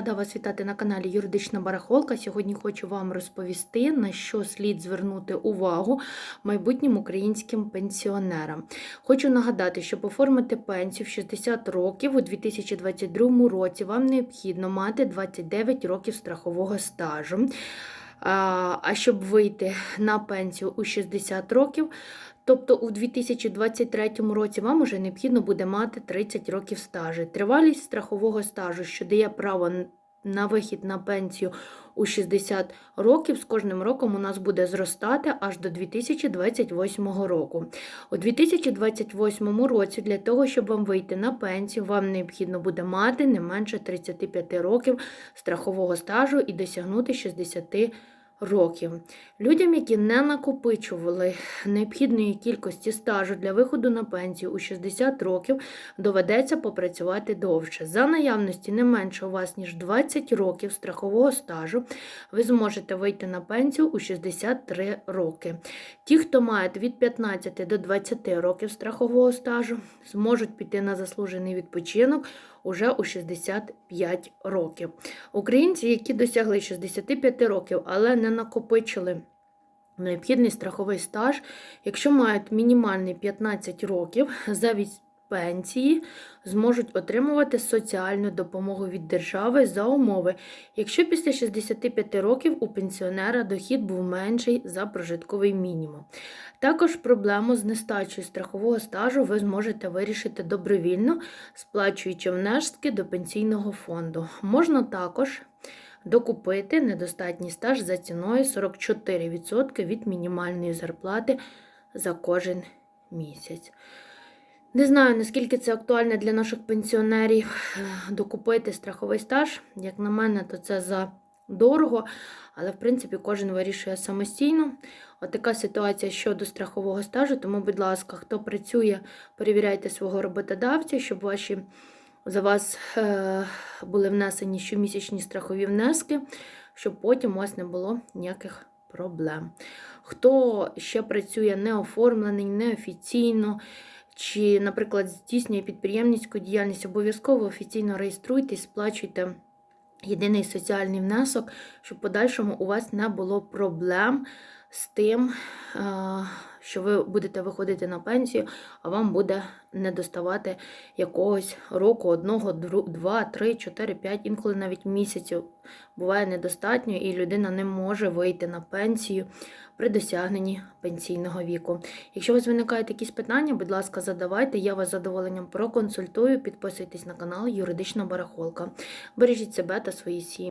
Рада вас вітати на каналі Юридична Барахолка. Сьогодні хочу вам розповісти, на що слід звернути увагу майбутнім українським пенсіонерам. Хочу нагадати, щоб оформити пенсію в 60 років у 2022 році вам необхідно мати 29 років страхового стажу. А щоб вийти на пенсію у 60 років, тобто у 2023 році вам уже необхідно буде мати 30 років стажу. Тривалість страхового стажу, що дає право на вихід на пенсію у 60 років, з кожним роком у нас буде зростати аж до 2028 року. У 2028 році для того, щоб вам вийти на пенсію, вам необхідно буде мати не менше 35 років страхового стажу і досягнути 60 років років. Людям, які не накопичували необхідної кількості стажу для виходу на пенсію у 60 років, доведеться попрацювати довше. За наявності не менше у вас, ніж 20 років страхового стажу, ви зможете вийти на пенсію у 63 роки. Ті, хто мають від 15 до 20 років страхового стажу, зможуть піти на заслужений відпочинок уже у 65 років. Українці, які досягли 65 років, але не накопичили необхідний страховий стаж, якщо мають мінімальний 15 років, за пенсії зможуть отримувати соціальну допомогу від держави за умови, якщо після 65 років у пенсіонера дохід був менший за прожитковий мінімум. Також проблему з нестачею страхового стажу ви зможете вирішити добровільно, сплачуючи внески до пенсійного фонду. Можна також докупити недостатній стаж за ціною 44% від мінімальної зарплати за кожен місяць. Не знаю, наскільки це актуально для наших пенсіонерів е, докупити страховий стаж. Як на мене, то це за дорого, але, в принципі, кожен вирішує самостійно. От така ситуація щодо страхового стажу. Тому, будь ласка, хто працює, перевіряйте свого роботодавця, щоб ваші за вас е, були внесені щомісячні страхові внески, щоб потім у вас не було ніяких проблем. Хто ще працює неоформлений, неофіційно чи, наприклад, здійснює підприємницьку діяльність, обов'язково офіційно реєструйтесь, сплачуйте єдиний соціальний внесок, щоб в подальшому у вас не було проблем з тим, що ви будете виходити на пенсію, а вам буде не доставати якогось року, одного, два, три, чотири, п'ять, інколи навіть місяців буває недостатньо, і людина не може вийти на пенсію при досягненні пенсійного віку. Якщо у вас виникають якісь питання, будь ласка, задавайте, я вас з задоволенням проконсультую. Підписуйтесь на канал Юридична Барахолка. Бережіть себе та свої сім'ї.